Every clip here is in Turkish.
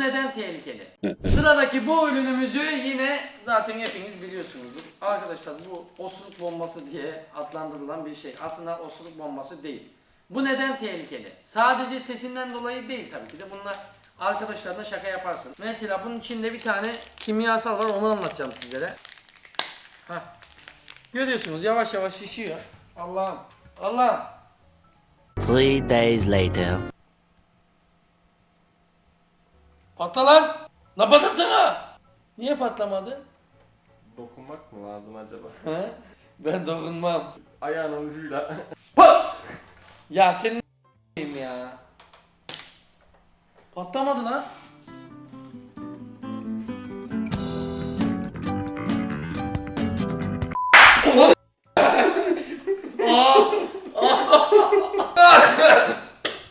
Bu neden tehlikeli? Sıradaki bu ürünümüzü yine zaten hepiniz biliyorsunuzdur. Arkadaşlar bu osuruk bombası diye adlandırılan bir şey. Aslında osuruk bombası değil. Bu neden tehlikeli? Sadece sesinden dolayı değil tabii ki de bunlar arkadaşlarla şaka yaparsın. Mesela bunun içinde bir tane kimyasal var onu anlatacağım sizlere. Hah. Görüyorsunuz yavaş yavaş şişiyor. Allah'ım. Allah'ım. Three days later. Patla lan. La patlasana. Niye patlamadı? Dokunmak mı lazım acaba? Ben dokunmam. Ayağının ucuyla. Ya senin ya. Patlamadı lan.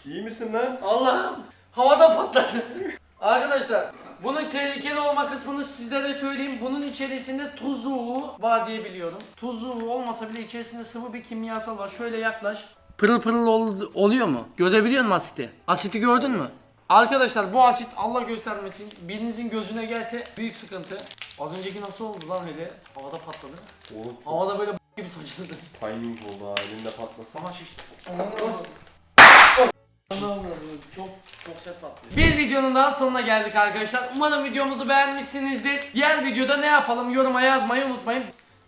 İyi misin lan? Allah'ım havada patladı. Arkadaşlar bunun tehlikeli olma kısmını sizlere söyleyeyim. Bunun içerisinde tuzluğu var diye biliyorum. Tuzluğu olmasa bile içerisinde sıvı bir kimyasal var. Şöyle yaklaş. Pırıl pırıl ol- oluyor mu? Görebiliyor musun asiti? Asiti gördün mü? Arkadaşlar bu asit Allah göstermesin birinizin gözüne gelse büyük sıkıntı. Az önceki nasıl oldu lan öyle? Havada patladı. Oğlum çok Havada böyle gibi saçıldı. timing oldu ha elinde patlasın. Aha şişti. Çok çok sert patlıyor. Bir videonun daha sonuna geldik arkadaşlar. Umarım videomuzu beğenmişsinizdir. Diğer videoda ne yapalım yoruma yazmayı unutmayın.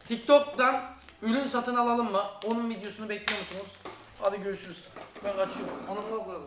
TikTok'tan ürün satın alalım mı? Onun videosunu bekliyor musunuz? Hadi görüşürüz. Ben kaçıyorum. Anam ne yapalım?